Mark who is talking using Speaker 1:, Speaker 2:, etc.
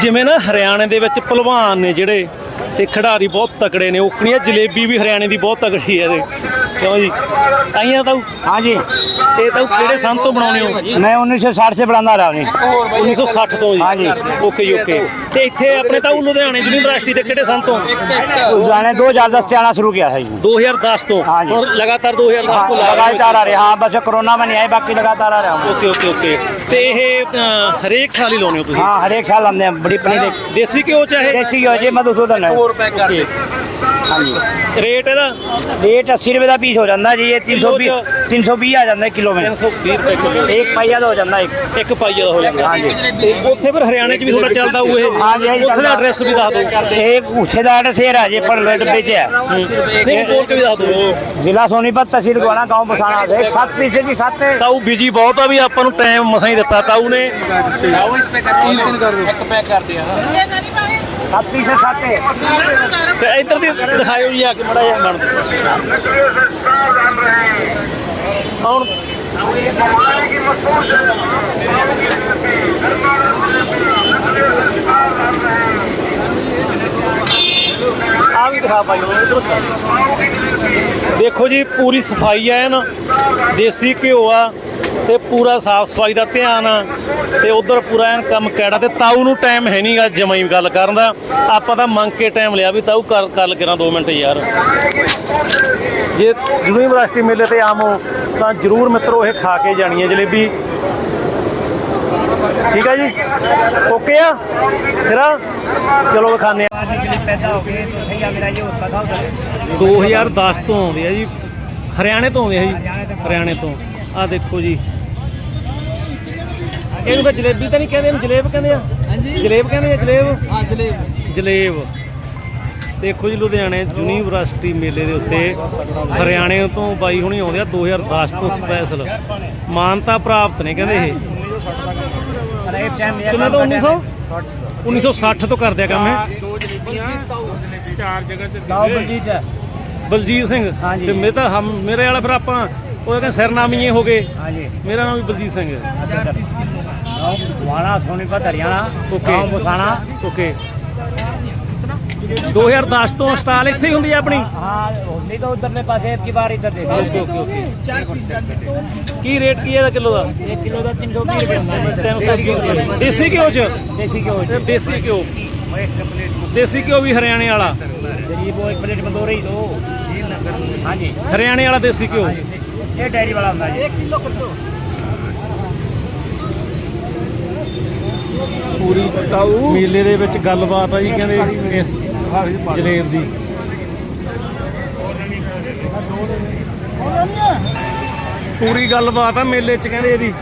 Speaker 1: ਜਿਵੇਂ ਨਾ ਹਰਿਆਣੇ ਦੇ ਵਿੱਚ ਪਹਿਲਵਾਨ ਨੇ ਜਿਹੜੇ ਤੇ ਖਿਡਾਰੀ ਬਹੁਤ ਤਕੜੇ ਨੇ ਓਕਣੀਆ ਜਲੇਬੀ ਵੀ ਹਰਿਆਣੇ ਦੀ ਬਹੁਤ ਤਕੜੀ ਹੈ ਇਹਦੇ। ਕਿਉਂ ਜੀ ਆਈਆਂ ਤਾਂ
Speaker 2: ਹਾਂਜੀ।
Speaker 1: ਇਹ ਤਾਂ ਕਿਹੜੇ ਸੰਨ ਤੋਂ ਬਣਾਉਣੇ ਹੋ?
Speaker 2: ਮੈਂ 1960 ਸੇ ਬਣਾਉਂਦਾ ਰਹਾ ਜੀ
Speaker 1: 1960 ਤੋਂ ਜੀ?
Speaker 2: ਹਾਂਜੀ।
Speaker 1: Okay okay. ਤੇ ਇੱਥੇ ਆਪਣੇ ਤਾਂ ਲੁਧਿਆਣੇ ਯੂਨੀਵਰਸਿਟੀ ਦੇ ਕਿਹੜੇ ਸੰਨ ਤੋਂ
Speaker 2: मैंने दो हजार दस से आना शुरू किया था जी
Speaker 1: 2010 ਤੋਂ
Speaker 2: ਹਾਂਜੀ।
Speaker 1: ਹੁਣ ਲਗਾਤਾਰ 2010
Speaker 2: हाँ,
Speaker 1: ਤੋਂ ਲਾ ਰਹੇ ਹੋ
Speaker 2: लगातार आ रहे हाँ बस कोरोना में नहीं आए बाकी लगातार आ रहे हूँ
Speaker 1: ਓਕੇ ਓਕੇ ਓਕੇ ਤੇ ਇਹ ਅ, ਹਰੇਕ ਸਾਲ ਹੀ ਲਾਉਣੇ ਹੋ ਤੁਸੀਂ
Speaker 2: हाँ हर एक साल आते हैं बड़ी पनीर
Speaker 1: ਦੇਸੀ ਘਿਓ ਚਾਹੇ
Speaker 2: देसी घी हो जी मधुसूदन है
Speaker 1: ਓਕੇ
Speaker 2: हाँ जी
Speaker 1: ਰੇਟ ਇਹਦਾ
Speaker 2: रेट अस्सी रुपए का पीस हो जाता जी ये तीन सौ
Speaker 1: किलो
Speaker 2: बीस तीन सौ बीस आ जाता है किलो में
Speaker 1: 320 ਰੁਪਏ ਕਿਲੋ
Speaker 2: एक पहिया तो हो जाता है एक
Speaker 1: ਇੱਕ ਪਾਈਆ ਦਾ ਹੋ ਜਾਂਦਾ
Speaker 2: ਹਾਂਜੀ।
Speaker 1: ਤੇ ਉੱਥੇ ਫਿਰ ਹਰਿਆਣੇ 'ਚ ਵੀ ਥੋੜਾ ਚੱਲਦਾ ਹੋਊ ਇਹ
Speaker 2: ਹਾਂਜੀ, ਹਾਂਜੀ,
Speaker 1: ਉੱਥੇ ਦਾ
Speaker 2: ਚੱਲਦਾ।
Speaker 1: ਐਡਰੈਸ ਵੀ ਦੱਸ ਦਿਓ
Speaker 2: एक उसे का एड्रेस ये रहा जी पर लोहे डब्बे से है
Speaker 1: ਨਹੀਂ ਬੋਲ ਕੇ ਵੀ ਦੱਸ ਦਿਓ
Speaker 2: जिला सोनीपत तहसील गोना गांव बसाना से सात पीस है जी सात है
Speaker 1: ਤਾਊ ਬਿਜੀ ਬਹੁਤ ਆ ਵੀ ਆਪਾਂ ਨੂੰ ਟਾਈਮ ਮਸਾਂ ਹੀ ਦਿੱਤਾ ਤਾਊ ਨੇ
Speaker 2: सात पीस ਸਾਥੀ ਸੇ
Speaker 1: ਤੇ ਇੱਧਰ ਦੀ ਦਿਖਾਇਓ ਜੀ ਆ ਕੇ ਮੜਾ ਜਿਹਾ ਬਣ ਹੁਣ ਆ ਵੀ ਦਿਖਾ ਦੇਖੋ ਜੀ, ਪੂਰੀ ਸਫ਼ਾਈ ਹੈ ਨਾ। ਦੇਸੀ ਘਿਓ ਆ। ਤੇ ਪੂਰਾ ਸਾਫ਼ ਸਫ਼ਾਈ ਦਾ ਧਿਆਨ ਆ ਤੇ ਉਧਰ ਪੂਰਾ ਐਨ ਕੰਮ ਕੈੜਾ ਤੇ ਤਾਊ ਨੂੰ ਟਾਈਮ ਹੈ ਨਹੀਂਗਾ ਜਮਾਈ ਗੱਲ ਕਰਨ ਦਾ। ਆਪਾਂ ਤਾਂ ਮੰਗ ਕੇ ਟਾਈਮ ਲਿਆ ਵੀ ਤਾਊ ਕਰ ਕਰ ਕਰਾਂ 2 ਮਿੰਟ ਯਾਰ। ਜੇ ਯੂਨੀਵਰਸਿਟੀ ਮੇਲੇ ਤੇ ਆਮੋ ਤਾਂ ਜਰੂਰ ਮਿੱਤਰੋ ਇਹ ਖਾ ਕੇ ਜਾਣੀ ਹੈ ਜਲੇਬੀ। ਠੀਕ ਹੈ ਜੀ? ਓਕੇ ਆ? ਸਿਰਾ? ਚਲੋ ਖਾਣੇ ਆ। 2010 ਤੋਂ ਆਉਂਦੇ ਆ ਜੀ। ਹਰਿਆਣੇ ਤੋਂ ਆਉਂਦੇ ਆ ਜੀ। ਹਰਿਆਣੇ ਤੋਂ। ਆ ਦੇਖੋ ਜੀ। ਇਹਨੂੰ ਫਿਰ ਜਲੇਬੀ ਤਾਂ ਨਹੀਂ ਕਹਿੰਦੇ ਇਹਨੂੰ ਜਲੇਬ ਕਹਿੰਦੇ ਆ। ਹਾਂਜੀ। ਜਲੇਬ ਕਹਿੰਦੇ ਆ ਜਲੇਬ? ਹਾਂ ਜਲੇਬ। ਜਲੇਬ। ਦੇਖੋ ਜੀ ਲੁਧਿਆਣੇ ਯੂਨੀਵਰਸਿਟੀ ਮੇਲੇ ਦੇ ਉੱਤੇ ਹਰਿਆਣੇ ਤੋਂ ਬਾਈ ਹੁਣੀ ਆਉਂਦੇ ਆ 2010 ਤੋਂ ਸਪੈਸ਼ਲ ਮਾਨਤਾ ਪ੍ਰਾਪਤ ਨੇ ਕਹਿੰਦੇ ਇਹ। 1960 ਤੋਂ ਕਰਦੇ ਆ ਕੰਮ ਇਹ।
Speaker 2: ਚਾਰ ਜਗ੍ਹਾ ਤੇ
Speaker 1: ਬਲਜੀਤ। ਸਿੰਘ ਤੇ ਮੇਰੇ ਤਾਂ ਮੇਰੇ ਵਾਲਾ ਫਿਰ ਆਪਾਂ ਉਹ ਕਹਿੰਦੇ ਸਿਰਨਾਮੀਏ ਹੋ ਗਏ
Speaker 2: हाँ जी
Speaker 1: ਮੇਰਾ ਨਾਮ ਵੀ ਬਲਜੀਤ ਸਿੰਘ ਹੈ
Speaker 2: गाँव वाणा सोनीपत हरियाणा
Speaker 1: ओके।
Speaker 2: गाँव बसाना
Speaker 1: ਓਕੇ 2010 ਤੋਂ ਸਟਾਲ ਇੱਥੇ ਹੀ ਹੁੰਦੀ ਹੈ ਆਪਣੀ
Speaker 2: हाँ नहीं तो उधरले पास है की बार इधर देखो
Speaker 1: ਓਕੇ ਓਕੇ ਓਕੇ ਕੀ ਰੇਟ ਕੀ ਹੈ ਇਹਦਾ ਕਿਲੋ ਦਾ
Speaker 2: एक किलो का तीन सौ बीस रुपये
Speaker 1: 300 ਦੇਸੀ ਘਿਓ ਚ
Speaker 2: देसी घी हो
Speaker 1: ਤੇ ਦੇਸੀ ਘਿਓ ਦੇਸੀ ਘਿਓ ਵੀ ਹਰਿਆਣੇ ਵਾਲਾ
Speaker 2: गरीब वो एक प्लेट में दो रही दो हाँ जी
Speaker 1: ਹਰਿਆਣੇ ਵਾਲਾ ਦੇਸੀ ਘਿਓ
Speaker 2: ਇਹ ਡੈਰੀ ਵਾਲਾ ਹੁੰਦਾ ਜੀ। 1 ਕਿਲੋ ਕੱਟੋ।
Speaker 1: ਪੂਰੀ ਕਟਾਉ ਮੇਲੇ ਦੇ ਵਿੱਚ ਗੱਲਬਾਤ ਆ ਜੀ ਕਹਿੰਦੇ ਇਸ ਜਲੇਬ ਦੀ। ਪੂਰੀ ਗੱਲਬਾਤ ਆ ਮੇਲੇ 'ਚ ਕਹਿੰਦੇ ਇਹਦੀ।